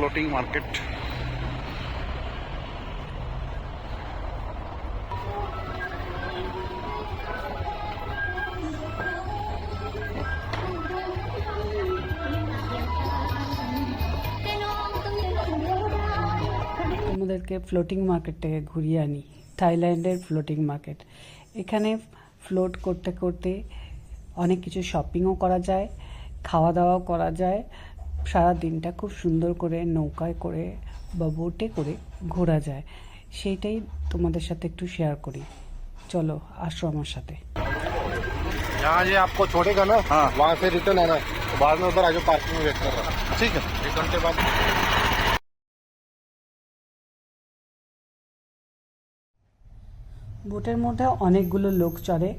Floating market তোমাদেরকে floating market থেকে ঘুরিয়ে আনি। থাইল্যান্ডের ফ্লোটিং মার্কেট এখানে ফ্লোট করতে করতে অনেক কিছু শপিংও করা যায়, খাওয়া দাওয়াও করা যায় সারা দিনটা খুব সুন্দর করে নৌকায় করে বা বোটে করে ঘোরা যায় সেইটাই তোমাদের সাথে একটু শেয়ার করি চলো আসো আমার সাথে यहाँ ये आपको छोड़ेगा ना हाँ। वहाँ से रिटर्न आना तो बाद में उधर आगे पार्किंग में वेट कर रहा ঠিক আছে एक घंटे बाद বোটের মধ্যে অনেকগুলো লোক চড়ে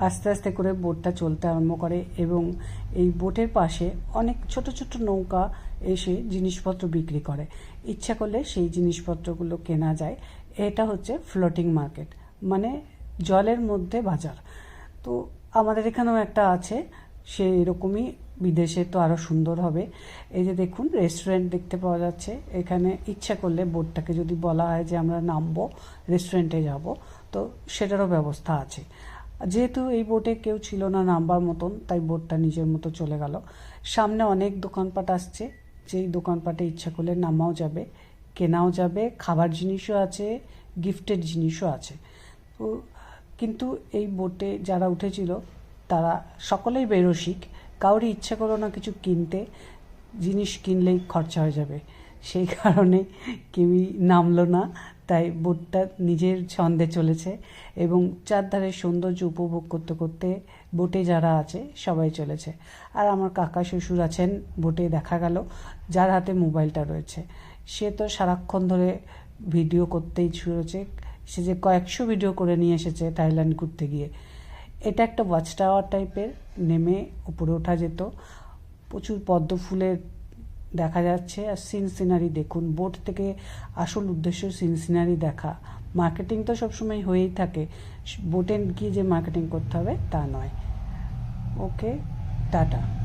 আস্তে আস্তে করে বোটটা চলতে আরম্ভ করে এবং এই বোটের পাশে অনেক ছোট ছোট নৌকা এসে জিনিসপত্র বিক্রি করে। ইচ্ছা করলে সেই জিনিসপত্রগুলো কেনা যায়। এটা হচ্ছে ফ্লোটিং মার্কেট মানে জলের মধ্যে বাজার। তো আমাদের এখানেও একটা আছে, সে এরকমই বিদেশে তো আরও সুন্দর হবে। এই যে দেখুন, রেস্টুরেন্ট দেখতে পাওয়া যাচ্ছে। এখানে ইচ্ছা করলে বোটটাকে যদি বলা হয় যে আমরা নামবো, রেস্টুরেন্টে যাব, তো সেটারও ব্যবস্থা আছে। যেহেতু এই বোটে কেউ ছিল না নামবার মতন, তাই বোটটা নিজের মতো চলে গেল। সামনে অনেক দোকানপাট আসছে, যেই দোকানপাটে ইচ্ছা করলে নামাও যাবে, কেনাও যাবে, খাবার জিনিসও আছে গিফটের জিনিসও আছে। তো কিন্তু এই বোটে যারা উঠেছিল, তারা সকলেই বেরসিক, কাউরই ইচ্ছা করো না কিছু কিনতে, জিনিস কিনলেই খরচা হয়ে যাবে। সেই কারণে কেউই নামলো না, তাই বোটটা নিজের ছন্দে চলেছে এবং চারধারে সৌন্দর্য উপভোগ করতে করতে বোটে যারা আছে সবাই চলেছে। আর আমার কাকা শ্বশুর আছেন, বোটে দেখা গেল, যার হাতে মোবাইলটা রয়েছে। সে তো সারাক্ষণ ধরে ভিডিও করতেই ছুঁড়েছে সে যে কয়েকশো ভিডিও করে নিয়ে এসেছে থাইল্যান্ড ঘুরতে গিয়ে। এটা একটা ওয়াচ টাওয়ার টাইপের, নেমে উপরে ওঠা যেত। প্রচুর পদ্ম ফুলের দেখা যাচ্ছে। আর সিন সিনারি দেখুন বোট থেকে আসল উদ্দেশ্য সিন সিনারি দেখা। মার্কেটিং তো সবসময় হয়েই থাকে। বোটে গিয়ে যে মার্কেটিং করতে হবে, তা নয়। Okay tata.